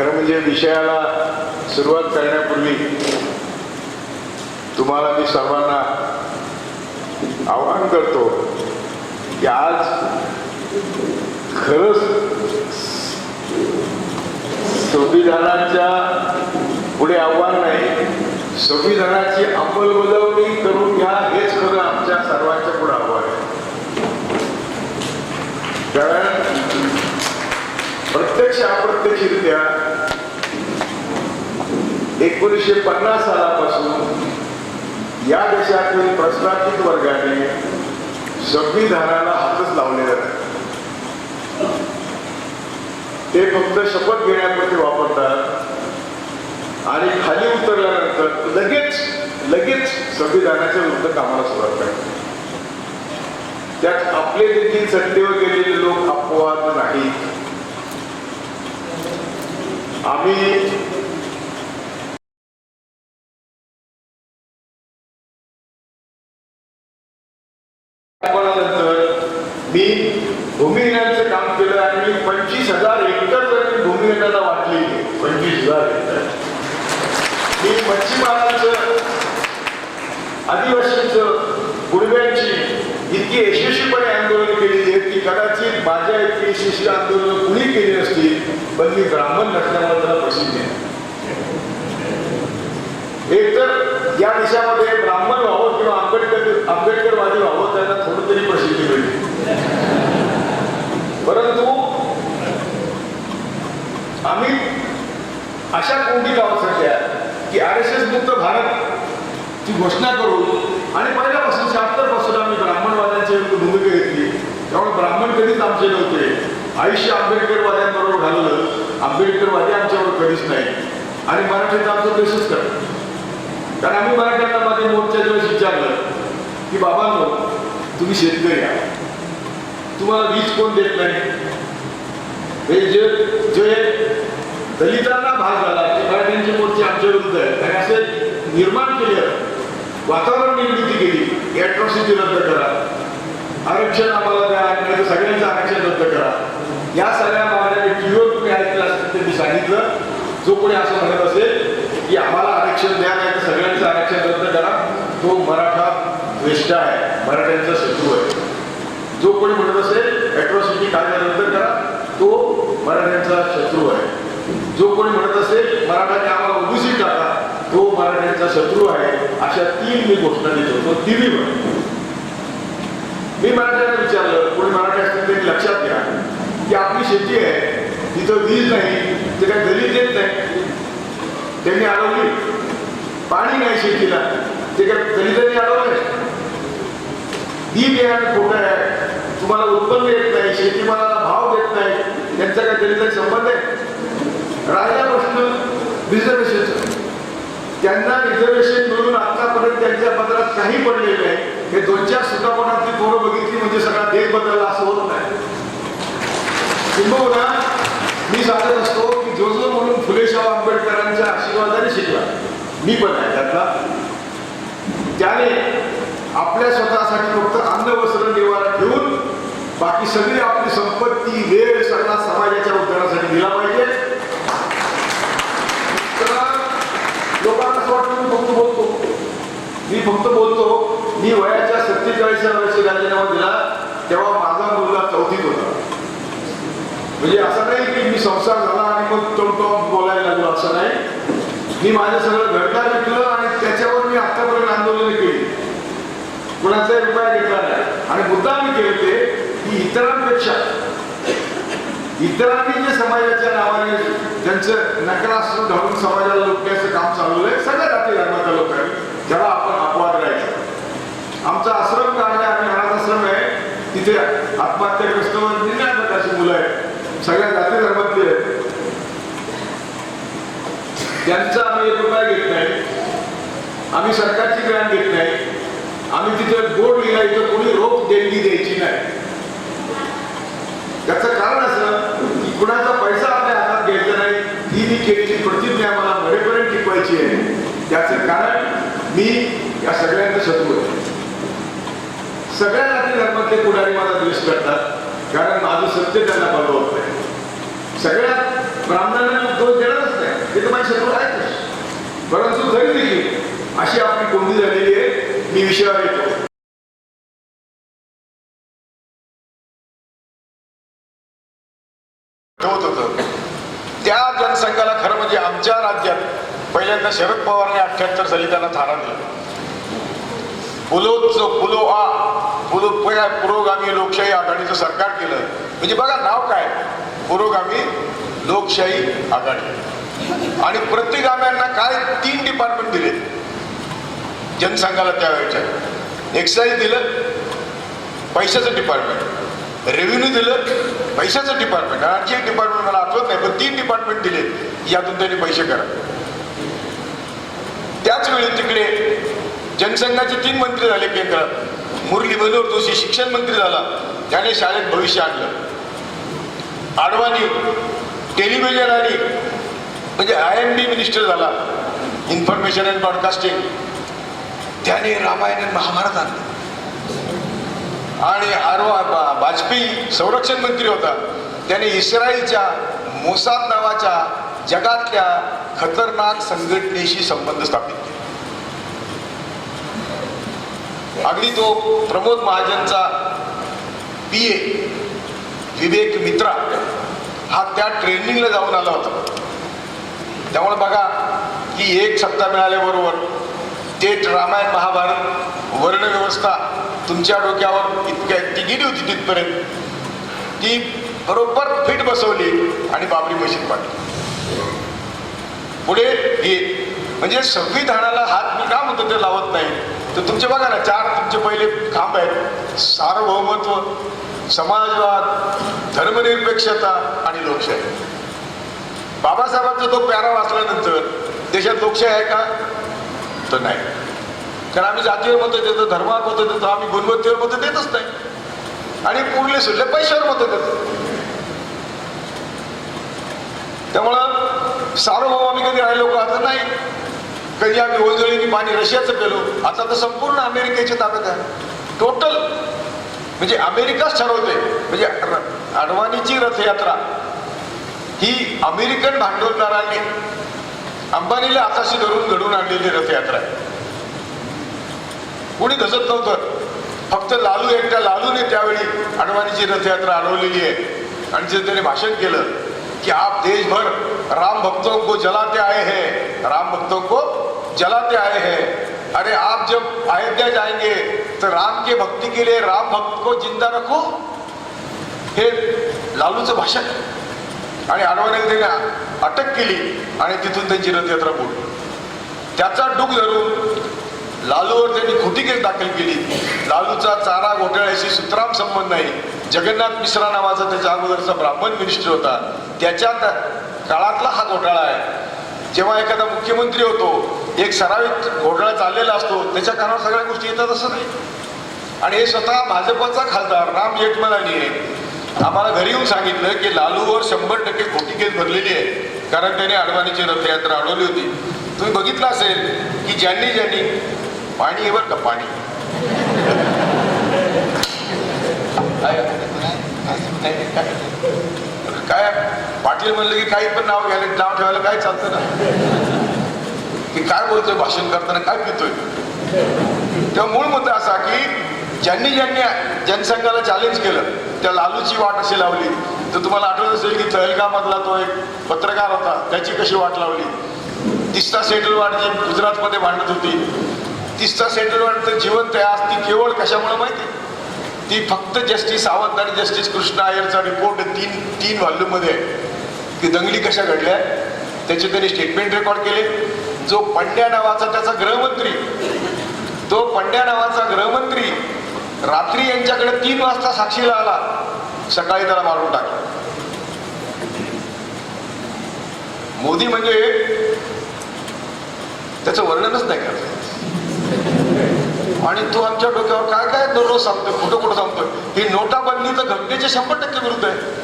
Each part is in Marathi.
खरं म्हणजे विषयाला सुरुवात करण्यापूर्वी तुम्हाला मी सर्वांना आवाहन करतो की आज खरंच संविधानाच्या पुढे आव्हान नाही संविधानाची अंमलबजावणी करून घ्या हेच खरं आमच्या सर्वांच्या पुढे आव्हान आहे. कारण प्रत्यक्ष अप्रत्यक्षरित्या एकोणीसशे पन्नास सालापासून या देशातील प्रस्थापित वर्गाने संविधानाला हातच लावलेला ते फक्त शपथ घेण्यापुरते वापरतात आणि खाली उतरल्यानंतर लगेच लगेच संविधानाच्या विरुद्ध कामाला सुरुवात करतात. त्यात आपले देखील सत्तेवर गेलेले लोक अपवाद नाहीत आम्ही नंतर मी भूमिहीनांचं काम केलं आणि मी पंचवीस हजार हेक्टर जमीन भूमिहीनांना वाटली पंचवीस हजार हेक्टर मी मच्छीमारांचं आदिवासींचं कुणब्यांची इतकी यशस्वीपणे आंदोलन केलेली आहेत की कदाचित माझ्या इतकी यशस्वी आंदोलन कुणी केली नसतील पण मी ब्राह्मण नसल्यामुळे त्याला प्रसिद्ध आहे एक तर या देशामध्ये ब्राह्मण व्हावं किंवा आंबेडकर आंबेडकरवादी व्हावं त्यांना थोडं तरी प्रसिद्धी मिळते परंतु आम्ही अशा कोणती गावासाठी की आर एस एस मुक्त भारत ची घोषणा करू आणि पहिल्यापासून शहात्तरपासून आम्ही ब्राह्मणवाद्यांची भूमिका घेतली. त्यामुळे ब्राह्मण कधीच आमचे नव्हते. आयुष्य आंबेडकरवाद्यांबरोबर घालवलं आंबेडकरवादी आमच्याबरोबर कधीच नाही. आणि मराठीत आमचं देशच करतो कारण आम्ही मराठ्यांना माझ्या मोर्चा दिवस विचारलं की बाबांनो तुम्ही शेतकरी आहात. तुम्हाला वीज कोण देत नाही? हे जे जे दलितांना भाग झाला ते मराठ्यांचे मोर्चे आमच्या विरुद्ध आहे आणि असे निर्माण केलं वातावरण निर्मिती केली की अट्रॉसिटी रद्द करा. आरक्षण आम्हाला द्या सगळ्यांचं आरक्षण रद्द करा. या सगळ्या मागण्या टीव्हीवर तुम्ही ऐकलं असेल ते मी सांगितलं. जो कोणी असं म्हणत असेल की आम्हाला आरक्षण द्या नाही तर सगळ्यांचं आरक्षण रद्द करा तो मराठा द्वेष्ट आहे. मराठ्यांचा शत्रू आहे. जो कोणी म्हणत असेल अट्रॉसिटी कायदा रद्द करा तो मराठ्यांचा शत्रू आहे. जो कोणी म्हणत असेल मराठा आम्हाला ओबीसी टाका तो मराठ्यांचा शत्रू आहे. अशा तीन मी घोषणा देत. होतो टीव्हीवर मी मराठ्यांना विचारलं कोणी मराठी असतील लक्षात घ्या. की आपली शेती आहे. तिथं वीज नाही ते काय दलित येत नाही. त्यांनी अडवली. पाणी नाही शेतीला. ते काय दलितांनी अडवलंय. बी बियाणं खोटं आहे. तुम्हाला उत्पन्न येत नाही शेतीमालाला भाव देत नाही. त्यांचा काय दलितांशी संबंध आहे? राहिला प्रश्न रिझर्वेशनचा त्यांना रिझर्वेशन मिळून आतापर्यंत त्यांच्या पत्रात काही पडलेलं नाही. हे दोन चार सुटापणातली पोरं बघितली म्हणजे सगळा देश बदलला असं होत नाही. किंबहुना मी सांगत असतो की जो जो म्हणून फुलेशाह आंबेडकरांच्या आशीर्वादाने शिकला. मी पण आहे त्यातला. त्याने आपल्या स्वतःसाठी फक्त अन्न वस्त्र निवारा ठेवून बाकी सगळी आपली संपत्ती वेळ सगळा समाजाच्या उद्धारासाठी दिला पाहिजे. लोकांना असं वाटतं मी फक्त बोलतो. मी फक्त बोलतो. मी वयाच्या सत्तेचाळीसव्या वर्षी राजीनामा दिला तेव्हा माझा मुलगा चौथीत होता. म्हणजे असं नाही की मी संसार झाला आणि मग टोमटोम बोलायला लागलो असं नाही. मी माझं सगळं घरदार विकलं आणि त्याच्यावर मी आतापर्यंत आंदोलन केली. कुणाचाही रुपया घेतला नाही. आणि मुद्दा मी केले ते की इतरांपेक्षा. इतरांनी जे समाजाच्या नावाने त्यांचं नकारास्त्र घालून समाजाला लोकांचं काम चालवलंय सगळ्या जाती धर्माच्या लोकांनी ज्याला आपण अपवाद राहायचा. आमचा आश्रम काढला आम्ही अनाथ आश्रम आहे तिथे आत्महत्याग्रस्त निन्या प्रकारची मुलं आहेत. सगळ्या जाती धर्मातले आहेत. त्यांचा आम्ही एक रुपया घेत नाही. आम्ही सरकारची ग्रँट घेत नाही. आम्ही तिथे बोर्ड लिहिला इथं कोणी रोख देणगी द्यायची नाही. त्याचं कारण असं की कुणाचा पैसा आपल्या हातात घ्यायचा नाही ही मी केलेली प्रतिज्ञा मला मरेपर्यंत टिकवायची आहे. त्याचं कारण मी या सगळ्यांचा शत्रू आहे. सगळ्या जाती धर्मातले पुढारी मला द्वेष करतात. कारण माझं सत्य त्यांना बघवत नाही. सगळ्या ब्राह्मणांना दोष देणारच नाही ते तर माझे शत्रू आहेतच. परंतु तरी देखील अशी आपली कोंडी झालेली आहे मी विषयावर येतो. होतं. त्या जनसंघाला खरं म्हणजे आमच्या राज्यात पहिल्यांदा शरद पवारने अठ्ठ्याहत्तर साली त्यांना थारा दिला. बुलोचं बुलो आ पुलो पुरोगामी लोकशाही आघाडीचं सरकार केलं. म्हणजे बघा नाव काय? पुरोगामी लोकशाही आघाडी. आणि प्रत्येक आम्यांना काय तीन डिपार्टमेंट दिले? जनसंघाला त्यावेळेच्या. एक्साईज दिलं पैशाचं डिपार्टमेंट रेव्हेन्यू दिलं पैशाचं डिपार्टमेंट आणखी एक डिपार्टमेंट मला आठवत नाही पण तीन डिपार्टमेंट दिले. यातून त्यांनी पैसे करा. त्याच वेळी तिकडे जनसंघाचे तीन मंत्री झाले केंद्रात मुरली मनोहर जोशी शिक्षण मंत्री झाला. त्याने शाळेत भविष्य आणलं. आडवाणी टेलिव्हिजन आणि म्हणजे आय एम बी मिनिस्टर झाला. Information and broadcasting. त्याने रामायण आणि महाभारत आणलं. आणि आरवा बा- वाजपेयी संरक्षण मंत्री होता. त्याने इस्रायलच्या मोसाद नावाच्या जगातल्या खतरनाक संघटनेशी संबंध स्थापित केला. अगदी तो प्रमोद महाजनचा पी ए विवेक मित्रा हा त्या ट्रेनिंगला जाऊन आला होता. त्यामुळे बघा की एक सत्ता मिळाल्याबरोबर ते रामायण महाभारत वर्णव्यवस्था तुमच्या डोक्यावर इतक्या ती गेली होती तिथपर्यंत. ती बरोबर फिट बसवली आणि बाबरी मशीद पाडली पुढे हे म्हणजे संविधानाला हात मी का म्हणतो ते लावत नाही? तर तुमचे बघा ना चार तुमचे पहिले खांब आहेत. सार्वभौमत्व समाजवाद धर्मनिरपेक्षता आणि लोकशाही. बाबासाहेबांचा तो प्यारा वाचल्यानंतर देशात लोकशाही आहे का? तर नाही. कारण आम्ही जातीवर मतं देतो धर्मावर मतं देतो आम्ही गुणवत्तेवर मतं देतच नाही. आणि पुरले सुटले पैशावर मतं देतो त्यामुळं सार्वभौम आम्ही कधी राहिलो का? तर नाही. कधी आम्ही ओंजळीने पाणी रशियाचं पेलो? आता तर संपूर्ण अमेरिकेच्या ताब्यात आहे. टोटल म्हणजे अमेरिकाच ठरवते म्हणजे अडवाणीची रथयात्रा. ही अमेरिकन भांडवलदारांनी अंबानीला हाताशी धरून घडून आणलेली रथयात्रा आहे. कोणी धसत नव्हतं. फक्त लालू एकट्या लालूने त्यावेळी अडवाणीची रथयात्रा अडवलेली आहे. आणि जे त्याने भाषण केलं की आप देशभर राम भक्तों को जलाते आए हैं. राम भक्तों को जलाते आए हैं। अरे आप जब अयोध्या जाएंगे तो राम के भक्ति के लिए राम भक्त को जिंदा रखो। हे लालूचं भाषण। आणि आडवाने त्यांना अटक केली आणि तिथून त्यांची रथयात्रा बोलली त्याचा डूक धरून लालूवर त्यांनी खोटी केस दाखल केली. लालूचा चारा घोटाळ्याशी सुतराम संबंध नाही. जगन्नाथ मिश्रा नावाचा त्याच्या अगोदरचा ब्राह्मण मिनिस्टर होता. त्याच्या काळातला हा घोटाळा आहे. जेव्हा एखादा मुख्यमंत्री होतो एक सरावित घोटाळा चाललेला असतो त्याच्या कानावर सगळ्या गोष्टी येतात असं नाही. आणि हे स्वतः भाजपचा खासदार राम जेठमलानी आम्हाला घरी येऊन सांगितलं की लालूवर शंभर टक्के खोटी केस भरलेली आहे कारण त्याने अडवाणीची रथयात्रा अडवली होती. तुम्ही बघितलं असेल की ज्यांनी ज्यांनी पाणी आहे बरं का पाणी. काय पाटील म्हणलं की काही पण नाव घ्यायला नाव ठेवायला काय चालतं ना? की काय बोलतोय भाषण करताना काय पितोय? तेव्हा मूळ मुद्दा असा की ज्यांनी ज्यांनी जनसंघाला चॅलेंज केलं त्या लालूची वाट अशी लावली. तर तुम्हाला आठवत असेल की तहलगामधला तो एक पत्रकार होता त्याची कशी वाट लावली? तिस्ता सेटलवाड जी गुजरातमध्ये मांडत होती. तिस्ता सेटल जीवन तर जिवंत आहे आज ती केवळ कशामुळे माहिती आहे? ती फक्त जस्टिस सावंत आणि जस्टिस कृष्णा अय्यरचा रिपोर्ट तीन तीन व्हॉल्यूममध्ये आहे. की दंगली कशा घडल्या? त्याचे त्यांनी स्टेटमेंट रेकॉर्ड केले. जो पंड्या नावाचा त्याचा गृहमंत्री तो पंड्या नावाचा गृहमंत्री रात्री यांच्याकडे तीन वाजता साक्षीला आला सकाळी त्याला मारून टाकलं. मोदी म्हणजे त्याचं वर्णनच नाही करत. आणि तू आमच्या डोक्यावर काय काय दररोज सांगतोय कुठं कुठं सांगतोय? ही नोटाबंदी तर घटनेचे शंभर टक्के विरुद्ध आहे.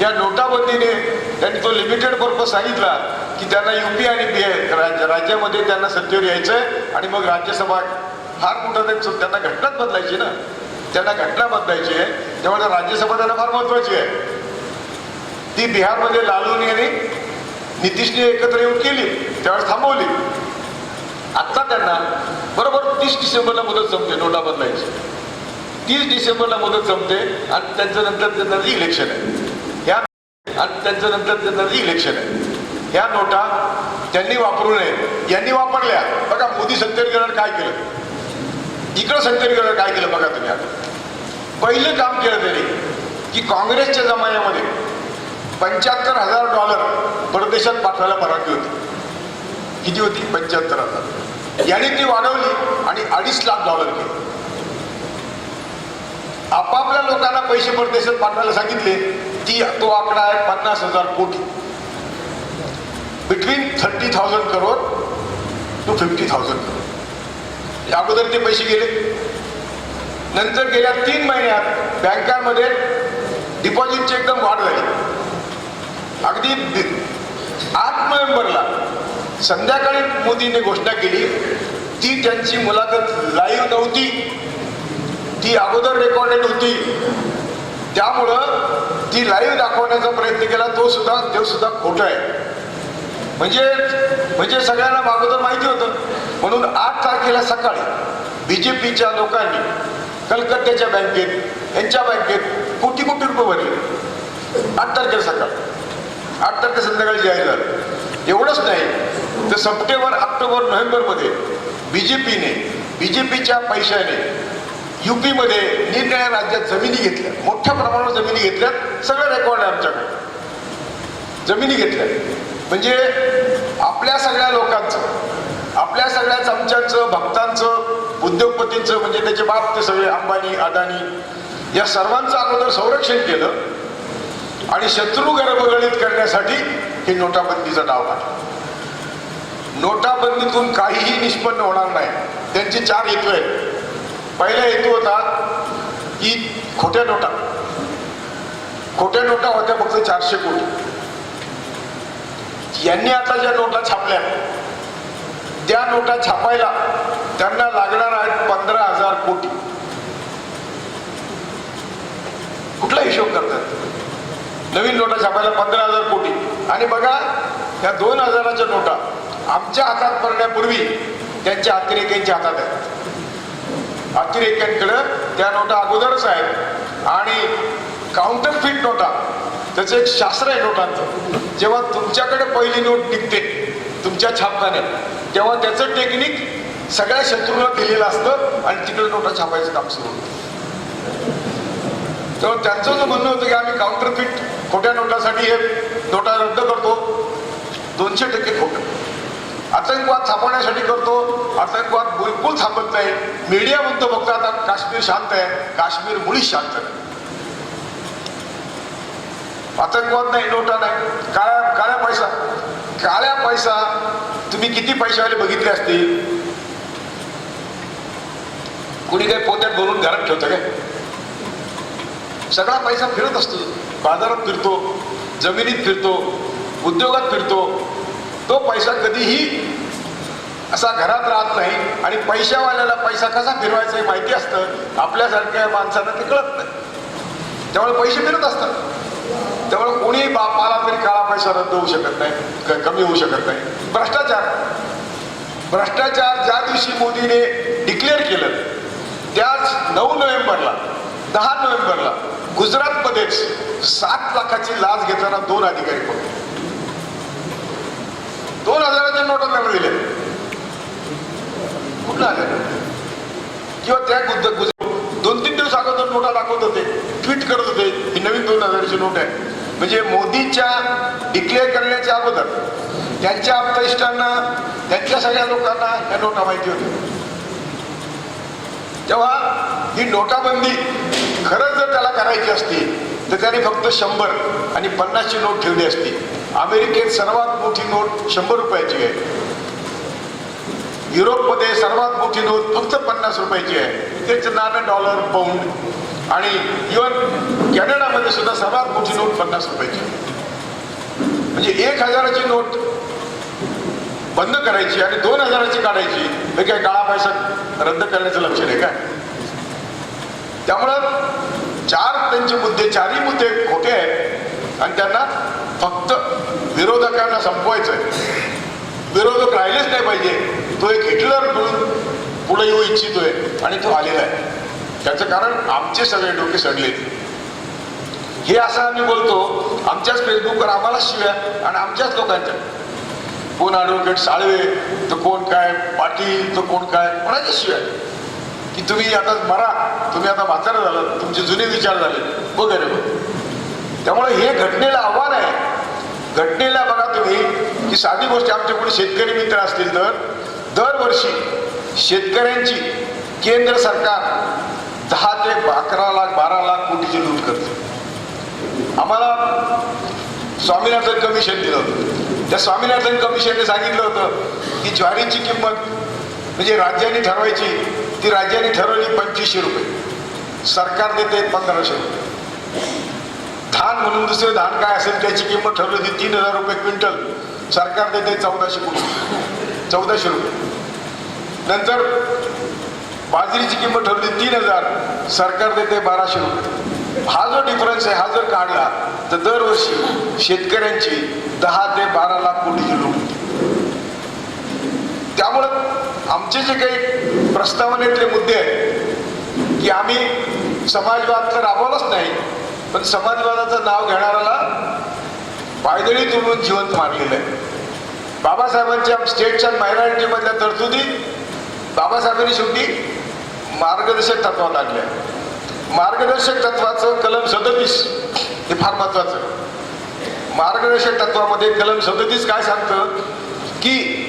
या नोटाबंदीने त्यांनी तो लिमिटेड पर्पज सांगितला की त्यांना युपी आणि बी राज्य राज्यामध्ये त्यांना सत्तेवर यायचंय आणि मग राज्यसभा फार कुठं त्यांना घटनाच बदलायची ना. त्यांना घटना बदलायची आहे. त्यामुळे राज्यसभा त्यांना फार महत्वाची आहे. ती बिहारमध्ये लालूनी आणि नितीशने एकत्र येऊन केली त्यावेळेस थांबवली. आत्ता त्यांना बरोबर तीस डिसेंबरला मुदत संपते नोटा बदलायची. तीस डिसेंबरला मुदत संपते आणि त्यांच्या नंतर त्यांना इलेक्शन आहे. आणि त्यांचं नंतर त्यांचं इलेक्शन आहे. ह्या नोटा त्यांनी वापरू नये. यांनी वापरल्या. बघा मोदी सत्तरीकरण काय केलं? इकडं सत्तरीकरण काय केलं बघा तुम्ही आता. पहिलं काम केलं त्यांनी की काँग्रेसच्या जमान्यामध्ये पंच्याहत्तर हजार डॉलर परदेशात पाठवायला परवानगी होती. किती होती? पंच्याहत्तर हजार. याने ती वाढवली आणि अडीच लाख डॉलर केली. आपापल्या लोकांना पैसे परदेशात पाठवायला सांगितले. ती तो आकडा आहे पन्नास हजार कोटी. Between thirty thousand crore two fifty thousand crore या अगोदर ते पैसे गेले. नंतर गेल्या तीन महिन्यात बँकांमध्ये डिपॉझिटची एकदम वाढ झाली. अगदी आठ नोव्हेंबरला संध्याकाळी मोदीने घोषणा केली ती त्यांची मुलाखत लाईव्ह नव्हती. ती अगोदर रेकॉर्डेड होती. त्यामुळं ती लाईव्ह दाखवण्याचा प्रयत्न केला तो सुद्धा तो सुद्धा खोटं आहे. म्हणजे म्हणजे सगळ्यांना अगोदर माहिती होतं. म्हणून आठ तारखेला सकाळी बी जे पीच्या लोकांनी कलकत्त्याच्या बँकेत यांच्या बँकेत कोटी कोटी रुपये भरले. आठ तारखेला सकाळी. आठ तारखे संध्याकाळी जाहीर झालं. एवढंच नाही तर सप्टेंबर ऑक्टोबर नोव्हेंबरमध्ये बी जे पीने बी जे पीच्या पैशाने युपीमध्ये निरनिळ्या राज्यात जमिनी घेतल्या. मोठ्या प्रमाणावर जमिनी घेतल्यात सगळं रेकॉर्ड आहे आमच्याकडे. जमिनी घेतल्या. म्हणजे आपल्या सगळ्या लोकांचं आपल्या सगळ्या चमच्यांचं भक्तांचं उद्योगपतींचं म्हणजे त्याचे बाप ते सगळे अंबानी अदानी या सर्वांचं अगोदर संरक्षण केलं आणि शत्रू गर्भगणित करण्यासाठी हे नोटाबंदीचा डाव काढला. नोटाबंदीतून काहीही निष्पन्न होणार नाही. त्यांचे चार हेतू आहेत. पहिला हेतू होता की खोट्या नोटा. खोट्या नोटा होत्या फक्त चारशे कोटी. यांनी आता ज्या नोटा छापल्या त्या नोटा छापायला त्यांना लागणार आहेत पंधरा हजार कोटी. कुठला हिशोब करतात? नवीन नोटा छापायला पंधरा हजार कोटी. आणि बघा या दोन हजाराच्या नोटा आमच्या हातात पडण्यापूर्वी त्यांच्या अतिरेक्यांच्या हातात आहेत. अतिरेक्यांकडं त्या नोटा अगोदरच आहेत. आणि काउंटरफिट नोटा त्याचं एक शास्त्र आहे नोटांचं. जेव्हा तुमच्याकडे पहिली नोट निघते तुमच्या छापखान्यात तेव्हा त्याचं टेक्निक सगळ्या शत्रूला दिलेलं असतं आणि तिकडे नोटा छापायचं काम सुरू होतं. तेव्हा त्यांचं जो म्हणणं होतं की आम्ही काउंटरफिट खोट्या नोटासाठी हे नोटा रद्द करतो दोनशे टक्के खोटं. आतंकवाद थांबवण्यासाठी करतो. आतंकवाद बिलकुल थांबत नाही. मीडिया म्हणतो फक्त आता काश्मीर शांत आहे. काश्मीर मुळीच शांत आहे. आतंकवाद नाही नोटा नाही. काळ्या काळ्या पैसा. काळ्या पैसा तुम्ही किती पैशावाले बघितले असतील? कुणी काही पोत्यात भरून घरात ठेवतं काय? सगळा पैसा फिरत असतो. बाजारात फिरतो जमिनीत फिरतो उद्योगात फिरतो. तो पैसा कधीही असा घरात राहत नाही आणि पैशावाल्याला पैसा कसा फिरवायचा हे माहिती असतं आपल्यासारख्या माणसांना ते कळत नाही. त्यामुळे पैसे फिरत असतात. त्यामुळे कोणी बापाला तरी काळा पैसा रद्द होऊ शकत नाही क- कमी होऊ शकत नाही. भ्रष्टाचार. भ्रष्टाचार ज्या दिवशी मोदीने डिक्लेअर केलं त्याच नऊ नोव्हेंबरला दहा नोव्हेंबरला गुजरातमध्येच सात लाखाची लाच घेताना दोन अधिकारी पकडले. दोन हजाराच्या नोटा त्यांना दिल्या कुठला आल्या किंवा त्या गुज- गुज- दोन तीन दिवस अगोदर नोटा दाखवत होते ट्विट करत होते ही नवीन दोन हजाराची नोट आहे. म्हणजे मोदीच्या डिक्लेअर करण्याच्या अगोदर त्यांच्या आप्तइष्टांना त्यांच्या सगळ्या लोकांना या नोटा माहिती होत्या. तेव्हा ही नोटाबंदी खरंच जर त्याला करायची असती तर त्याने फक्त शंभर आणि पन्नासची नोट ठेवली असती. अमेरिकेत सर्वात मोठी नोट शंभर रुपयाची आहे. युरोपमध्ये सर्वात मोठी नोट फक्त पन्नास रुपयाची आहे. त्याचं नाणं डॉलर पाऊंड आणि इवन कॅनडामध्ये सुद्धा सर्वात मोठी नोट पन्नास रुपयाची म्हणजे एक हजाराची नोट बंद करायची आणि दोन हजाराची काढायची. हे काय काळा पैसा रद्द करण्याचं लक्ष आहे काय? त्यामुळं चार त्यांचे मुद्दे चारही मुद्दे खोटे आहेत. आणि त्यांना फक्त विरोधकांना संपवायचं आहे विरोधक राहिलेच नाही पाहिजे. तो एक हिटलर म्हणून पुढे येऊ इच्छितोय आणि तो आलेला आहे. त्याचं कारण आमचे सगळे डोके सडलेत हे असं आम्ही बोलतो आमच्याच फेसबुकवर आम्हाला शिव्या आणि आमच्याच लोकांच्या. कोण ॲडव्होकेट साळवे तर कोण काय पाटील तर कोण काय कोणाच्या शिव्या की तुम्ही आता मरा तुम्ही आता म्हातारा झालं तुमचे जुने विचार झाले वगैरे वगैरे त्यामुळे हे घटनेला आव्हान आहे. घटनेला बघा तुम्ही की साधी गोष्ट आमच्या कोणी शेतकरी मित्र असतील तर दरवर्षी शेतकऱ्यांची केंद्र सरकार दहा ते अकरा लाख बारा लाख कोटीची लूट करते. आम्हाला स्वामीनाथन कमिशन दिलं होतं. त्या स्वामीनाथन कमिशनने सांगितलं होतं की ज्वारीची किंमत म्हणजे राज्याने ठरवायची ती राज्याने ठरवली पंचवीसशे रुपये. सरकार देते पंधराशे रुपये. धान म्हणून दुसरं धान काय असेल त्याची किंमत ठरवली होती तीन हजार रुपये क्विंटल. सरकार देते चौदाशे कोटी चौदाशे रुपये. नंतर बाजरीची किंमत ठरवली तीन हजार. सरकार देते बाराशे रुपये. हा जो डिफरन्स आहे हा जर काढला तर दरवर्षी शेतकऱ्यांची दहा ते बारा लाख कोटीची लूट होती. त्यामुळं आमचे जे काही प्रस्तावनेतले मुद्दे आहेत की आम्ही समाजवाद तर राबवलाच नाही पण समाजवादाचं नाव घेणाऱ्याला पायदळी तुडवून जिवंत मारलेलं आहे. बाबासाहेबांच्या स्टेटच्या मायनॉरिटीमधल्या तरतुदी बाबासाहेबांनी शेवटी मार्गदर्शक तत्वात आणल्या. मार्गदर्शक तत्वाचं कलम सदतीस हे फार महत्वाचं मार्गदर्शक तत्वामध्ये कलम सदतीस काय सांगतं? की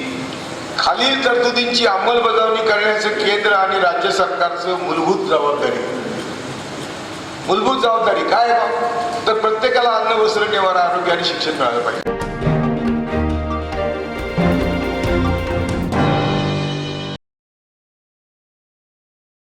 खालील तरतुदींची अंमलबजावणी करण्याचं केंद्र आणि राज्य सरकारचं मूलभूत जबाबदारी. मूलभूत जबाबदारी काय तर प्रत्येकाला अन्न वस्त्र निवारा आरोग्य आणि शिक्षण मिळालं पाहिजे.